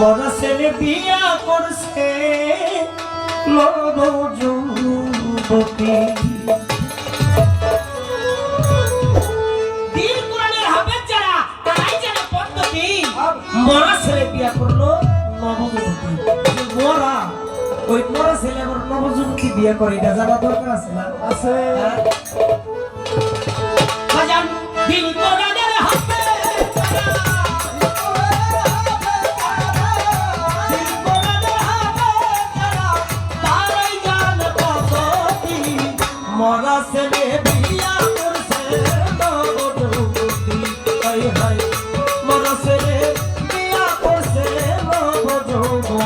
মরা ছেলে বিয়া করছে যুবতী মরা ছেলে বিয়া করল নবযুবতী। মরা ওই মরা ছেলে আবার নবযুবতী বিয়ে করে এটা জানা দরকার আছে না? আছে। বাজান দিল কোরআনের হাফেজ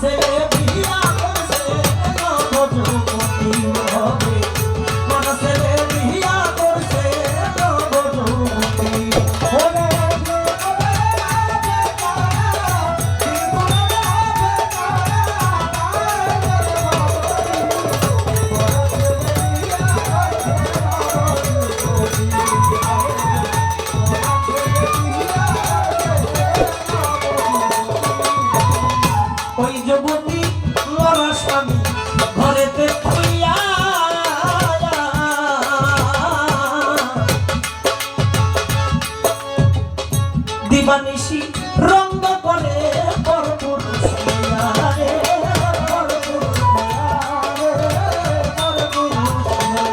ছেলে দিবানিশি রঙ্গ করে পরপুরুষ হইয়া রে, পরপুরুষ হইয়া রে, পরপুরুষ হইয়া।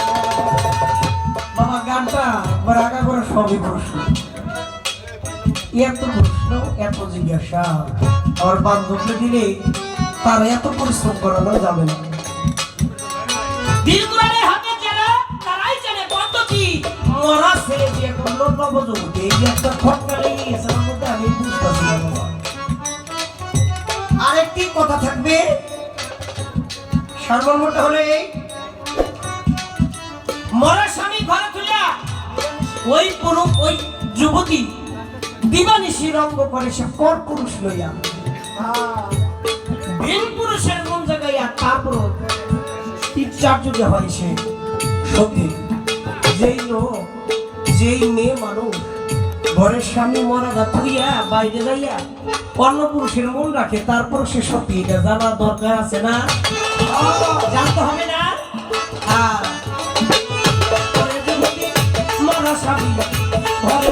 বাবা গানটা একবার আগা করে সবই প্রশ্ন। এত প্রশ্ন এত জিজ্ঞাসা। আমার বান্ধবকে দিলে তার এত পরিশ্রম করানো যাবে না। দিলগুলানের হাতে যারা তারাই জানে পদ্ধতি। মরা ছেলে বিয়ে করল নবযুবতী। এই একটা খটকা লেগে গেছে কথা থাকবে? সারমর্মটা হলে এই। মরা স্বামী ঘরে তুলিয়া ওই পুরুষ, ওই যুবতী দিবানিশি রঙ্গ করে সে পর পুরুষ লইয়া ভিন পুরুষের মন জায়গায় তারপর ইচ্ছার যদি হয় সে। সত্যি, যেই লোক, যেই মেয়ে মানুষ, ঘরের স্বামী মরা গা তুইয়া বাইরে যাইয়া অন্য পুরুষের মন রাখে, তারপর সে সত্যি এটা জানার দরকার আছে না? জানতে হবে না? হ্যাঁ। ঘরে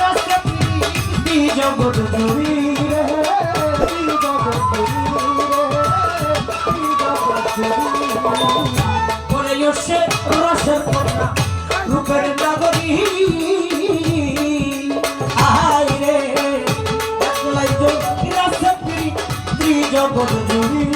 রাস্তা পিড়ি জগৎ জুড়ি রে জগৎ জুড়ি রে জগৎ জুড়ি ওরে ইসে রসের কন্যা, রূপের নাগরী। আহাই রে জগৎ জুড়ি